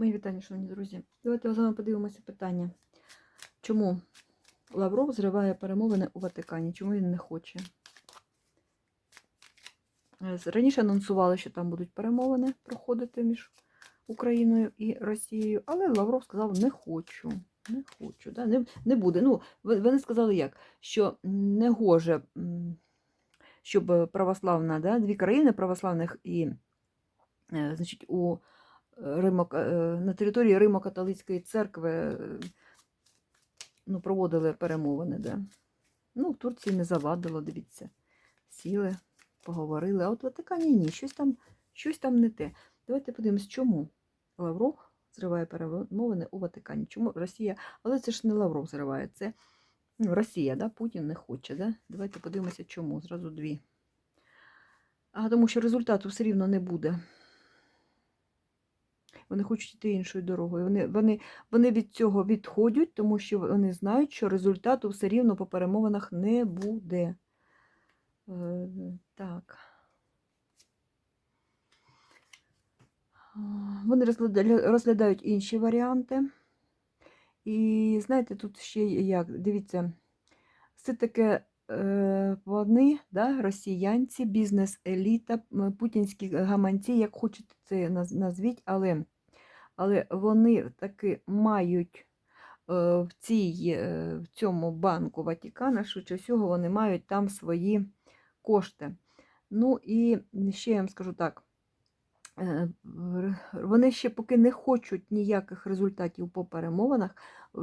Мої вітання, шановні друзі. Давайте з вами подивимося питання. Чому Лавров зриває перемовини у Ватикані? Чому він не хоче? Е, Раніше анонсували, що там будуть перемовини проходити між Україною і Росією, але Лавров сказав: не хочу. Не хочу, да? не, не буде. Ну, вони сказали як? Що не гоже, щоб православна, да, дві країни православних і е, значить, у Римо, е, на території Римо-католицької церкви е, ну, проводили перемовини. Да. Ну, в Турції не завадило, дивіться. Сіли, поговорили. А от в Ватикані ні, щось там, щось там не те. Давайте подивимось, чому Лавров зриває перемовини у Ватикані. Чому Росія? Але це ж не Лавров зриває, це ну, Росія, да? Путін не хоче. Да? Давайте подивимося, чому. Зразу дві. А тому що результату все рівно не буде. Вони хочуть йти іншою дорогою. Вони, вони, вони від цього відходять, тому що вони знають, що результату все рівно по перемовинах не буде. Е, так. Вони розглядають інші варіанти. І знаєте, тут ще як, дивіться, все таке вони, да, росіянці, бізнес-еліта, путінські гаманці, як хочете це назвіть, але, але вони таки мають е, в, цій, е, в цьому банку Ватікана, швидше всього, вони мають там свої кошти. Ну і ще я вам скажу так. Е, Вони ще поки не хочуть ніяких результатів по перемовинах,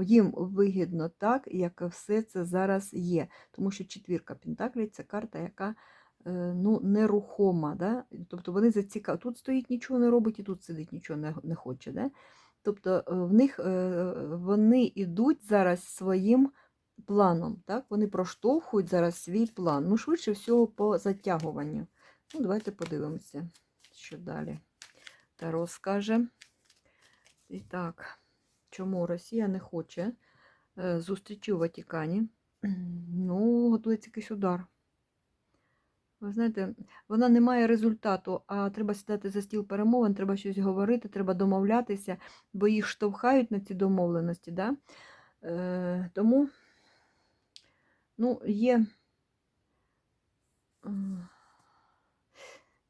їм вигідно так, як все це зараз є. Тому що четвірка Пентаклей це карта, яка е, ну, нерухома. Да? Тобто вони зацікавлені. Тут стоїть нічого не робить, і тут сидить нічого не, не хоче. Да? Тобто е, в них вони йдуть зараз своїм планом. Так? Вони проштовхують зараз свій план. Ну, швидше всього, по затягуванню. Ну, давайте подивимося, що далі. Таро скаже. І так, чому Росія не хоче е, зустрічі у Ватикані? Ну, готується якийсь удар. Ви знаєте, вона не має результату, а треба сідати за стіл перемовин, треба щось говорити, треба домовлятися, бо їх штовхають на ці домовленості. Да? Е, тому ну, є, е,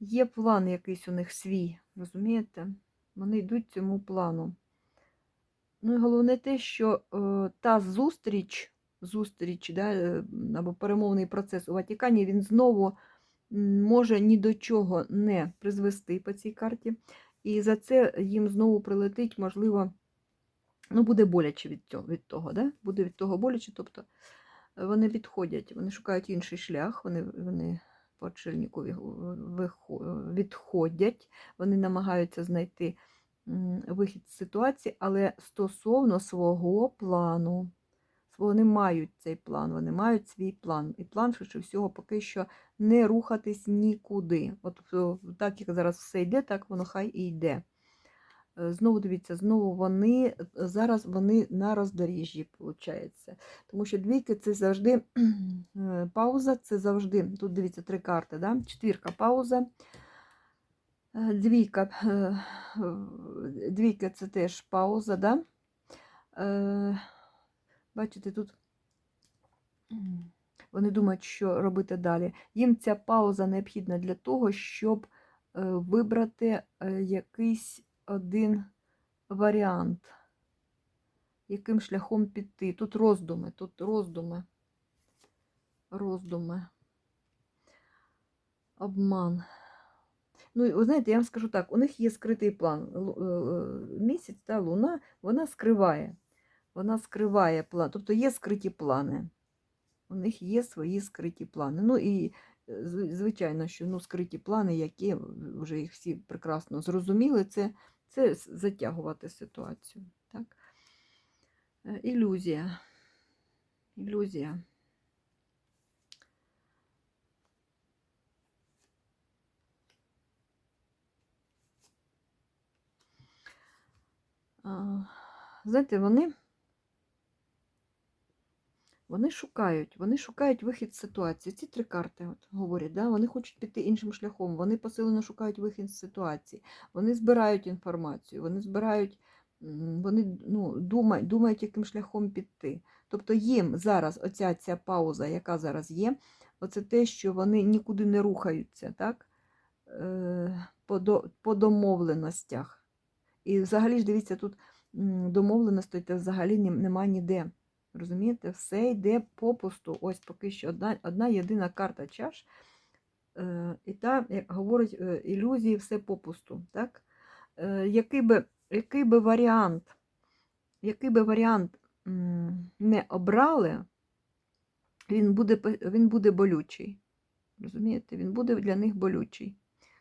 є план якийсь у них свій, розумієте? Вони йдуть цьому плану. Ну і головне те, що е, та зустріч, зустріч да, е, або перемовний процес у Ватикані, він знову може ні до чого не призвести по цій карті. І за це їм знову прилетить, можливо, ну, буде боляче від цього, від того, да? буде від того боляче. Тобто е, вони відходять, вони шукають інший шлях, вони, вони по Чельнікові відходять, вони намагаються знайти вихід з ситуації, але стосовно свого плану. Вони мають цей план, вони мають свій план. І план, швидше всього, поки що не рухатись нікуди. От так, як зараз все йде, так воно хай і йде. Е, Знову дивіться, знову вони е, зараз вони на роздоріжжі, виходить. Тому що двійки це завжди е, пауза, це завжди. Тут дивіться три карти, да? четвірка пауза. Двійка, двійка це теж пауза, да? Бачите, тут вони думають, що робити далі. Їм ця пауза необхідна для того, щоб вибрати якийсь один варіант, яким шляхом піти. Тут роздуми, тут роздуми, роздуми, обман. Ну, ви знаєте, я вам скажу так, у них є скритий план. Е, е, Місяць та луна, вона скриває. Вона скриває план. Тобто є скриті плани. У них є свої скриті плани. Ну і е, звичайно, що ну, скриті плани, які вже їх всі прекрасно зрозуміли, це, це затягувати ситуацію. Так? Е, Ілюзія. Ілюзія. Знаєте, вони, вони шукають, вони шукають вихід з ситуації. Ці три карти от, говорять, да? вони хочуть піти іншим шляхом, вони посилено шукають вихід з ситуації, вони збирають інформацію, вони збирають вони ну, думають, думають, яким шляхом піти. Тобто їм зараз оця ця пауза, яка зараз є, оце те, що вони нікуди не рухаються, так? Е, по, до, по домовленостях. І взагалі ж дивіться, тут домовленостей взагалі нем- нема ніде. Розумієте, все йде попусту. Ось поки що одна, одна єдина карта чаш. Е, і та, як говорить, е, ілюзії, все попусту. Так? Е, який, би, який би варіант, який би варіант м, не обрали, він буде, він буде болючий. Розумієте, він буде для них болючий.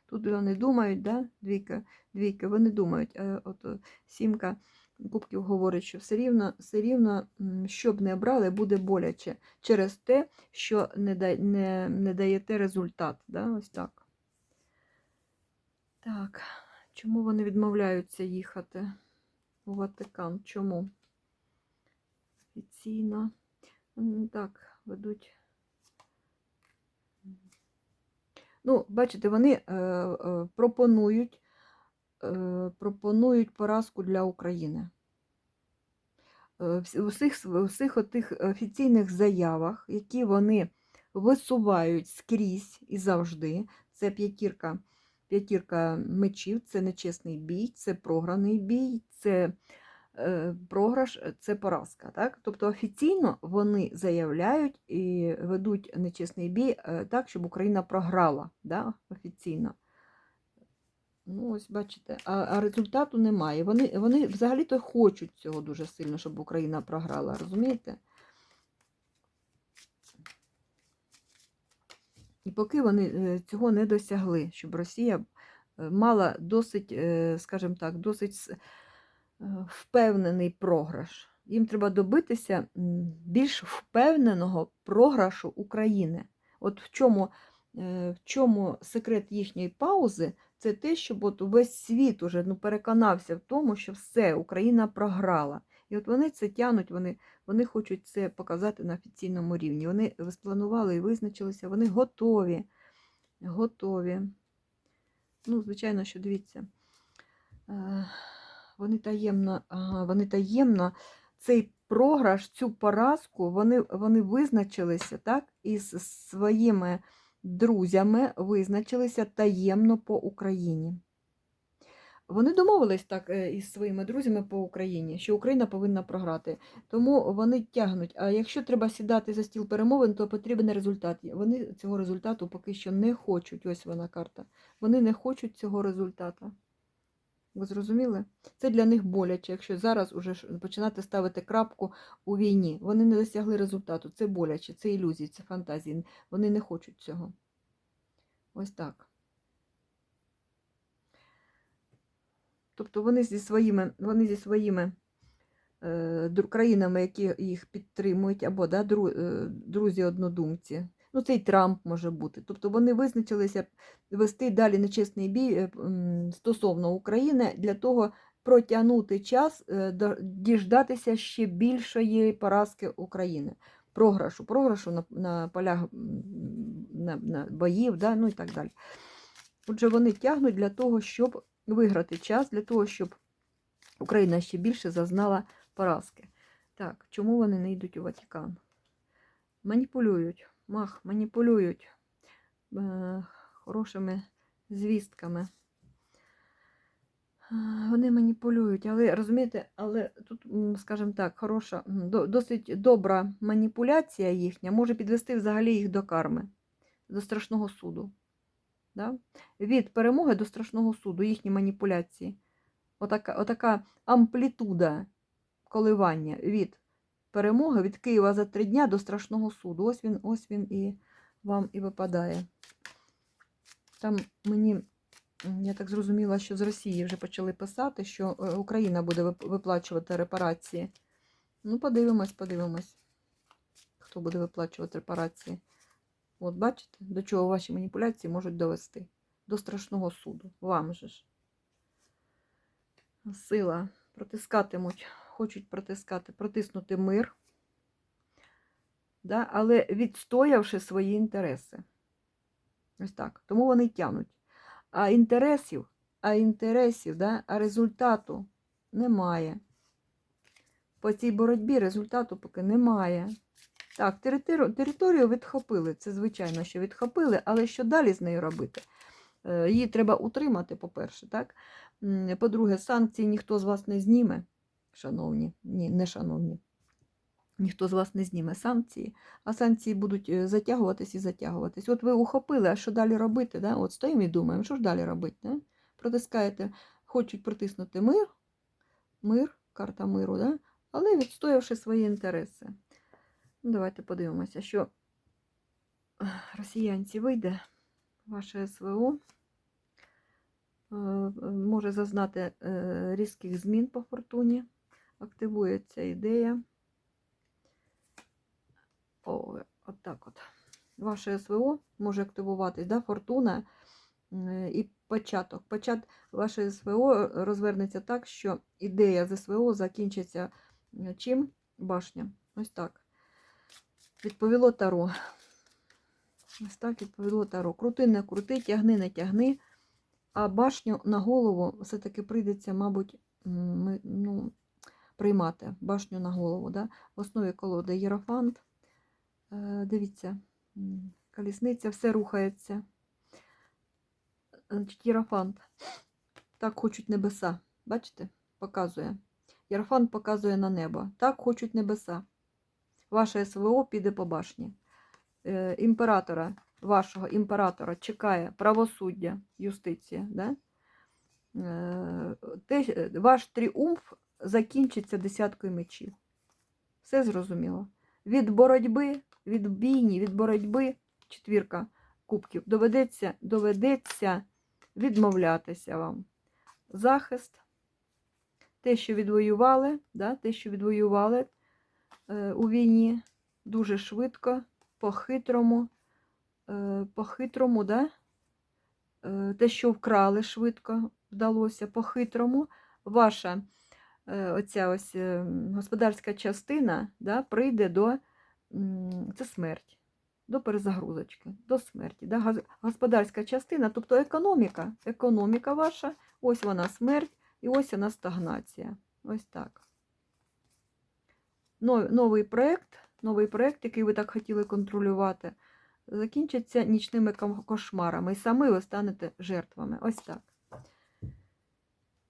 Тут вони думають, да? двійка, двійка, вони думають, а от е, сімка кубків говорить, що все рівно, все рівно, що б не обрали, буде боляче через те, що не, да, не, не даєте результат. Да? Ось так. Так, чому вони відмовляються їхати у Ватикан? Чому? Офіційно. Так, ведуть. Ну, бачите, вони е, е, пропонують, пропонують поразку для України. Е, У всіх, всіх отих офіційних заявах, які вони висувають скрізь і завжди, це п'ятірка, п'ятірка мечів, це нечесний бій, це програний бій, це е, програш, е, це поразка. Так? Тобто офіційно вони заявляють і ведуть нечесний бій е, так, щоб Україна програла да? офіційно. Ну, ось бачите, а, а результату немає. Вони, вони взагалі-то хочуть цього дуже сильно, щоб Україна програла, розумієте? І поки вони е, цього не досягли, щоб Росія е, мала досить, е, скажімо так, досить впевнений програш. Їм треба добитися більш впевненого програшу України. От в чому, в чому секрет їхньої паузи, це те, щоб от весь світ уже ну, переконався в тому, що все, Україна програла. І от вони це тянуть, вони, вони хочуть це показати на офіційному рівні. Вони спланували і визначилися, вони готові. Готові. Ну, звичайно, що дивіться. Е, Вони таємно, вони таємно цей програш, цю поразку, вони, вони визначилися так, із своїми друзями визначилися таємно по Україні. Вони домовились так е, із своїми друзями по Україні, що Україна повинна програти. Тому вони тягнуть. А якщо треба сідати за стіл перемовин, то потрібен результат. Вони цього результату поки що не хочуть. Ось вона карта. Вони не хочуть цього результату. Ви зрозуміли? Це для них боляче, якщо зараз уже починати ставити крапку у війні. Вони не досягли результату. Це боляче, це ілюзії, це фантазії. Вони не хочуть цього. Ось так. Тобто вони зі своїми, вони зі своїми е, країнами, які їх підтримують, або да, е, друзі-однодумці. Ну, це і Трамп може бути. Тобто вони визначилися вести далі нечесний бій е, стосовно України для того протягнути час, е, діждатися ще більшої поразки України. Програшу, програшу на, на полях на, на боїв, да, ну і так далі. Отже, вони тягнуть для того, щоб виграти час, для того, щоб Україна ще більше зазнала поразки. Так, чому вони не йдуть у Ватикан? Маніпулюють, мах, маніпулюють е, хорошими звістками. Е, Вони маніпулюють, але розумієте, але тут, скажімо так, хороша, досить добра маніпуляція їхня може підвести взагалі їх до карми, до страшного суду. Да? Від перемоги до страшного суду, їхні маніпуляції. Отака, отака амплітуда коливання від перемоги від Києва за три дня до страшного суду. Ось він, ось він і вам і випадає. Там мені, я так зрозуміла, що з Росії вже почали писати, що е, Україна буде виплачувати репарації. Ну, подивимось, подивимось, хто буде виплачувати репарації. От бачите, до чого ваші маніпуляції можуть довести? До страшного суду. Вам же ж. Сила. Протискатимуть, хочуть протискати, протиснути мир, да? але відстоявши свої інтереси. Ось так. Тому вони тянуть. А інтересів, а інтересів, да? а результату, немає. По цій боротьбі результату поки немає. Так, територію, відхопили. Це звичайно, що відхопили, але що далі з нею робити? Е, Її треба утримати, по-перше, так? По-друге, санкції ніхто з вас не зніме, шановні, ні, не шановні. Ніхто з вас не зніме санкції, а санкції будуть е, затягуватись і затягуватись. От ви ухопили, а що далі робити? Да? От стоїмо і думаємо, що ж далі робити? Да? Протискаєте, хочуть притиснути мир, мир, карта миру, да? але відстоявши свої інтереси. Ну, Давайте подивимося, що росіянці вийде, ваше СВО е, може зазнати е, різких змін по фортуні, активується ідея. О, от так от. Ваше СВО може активуватись, да, фортуна і початок. Почат ваше СВО розвернеться так, що ідея з СВО закінчиться чим? Башня. Ось так. Відповіло Таро. Ось так відповіло Таро. Крути, не крути, тягни, не тягни. А башню на голову все-таки прийдеться, мабуть, ми, ну, приймати башню на голову. Да? В основі колоди Єрофант. Е, Дивіться, колісниця, все рухається. Єрофант. Так хочуть небеса. Бачите? Показує. Єрофант показує на небо. Так хочуть небеса. Ваше СВО піде по башні. Е, Імператора, вашого імператора чекає правосуддя, юстиція. Да? Е, те, ваш тріумф закінчиться десяткою мечів. Все зрозуміло. Від боротьби, від бійні, від боротьби, четвірка кубків, доведеться, доведеться відмовлятися вам. Захист, те, що відвоювали, да, те, що відвоювали е, у війні, дуже швидко, по-хитрому, е, по-хитрому, да? е, те, що вкрали швидко, вдалося по-хитрому, ваша оця ось е, господарська частина да, прийде до це смерть, до перезагрузочки, до смерті. Да? Господарська частина, тобто економіка, економіка ваша, ось вона смерть, і ось вона стагнація. Ось так. Новий проєкт, новий проєкт, який ви так хотіли контролювати, закінчиться нічними кошмарами. І самі ви станете жертвами. Ось так.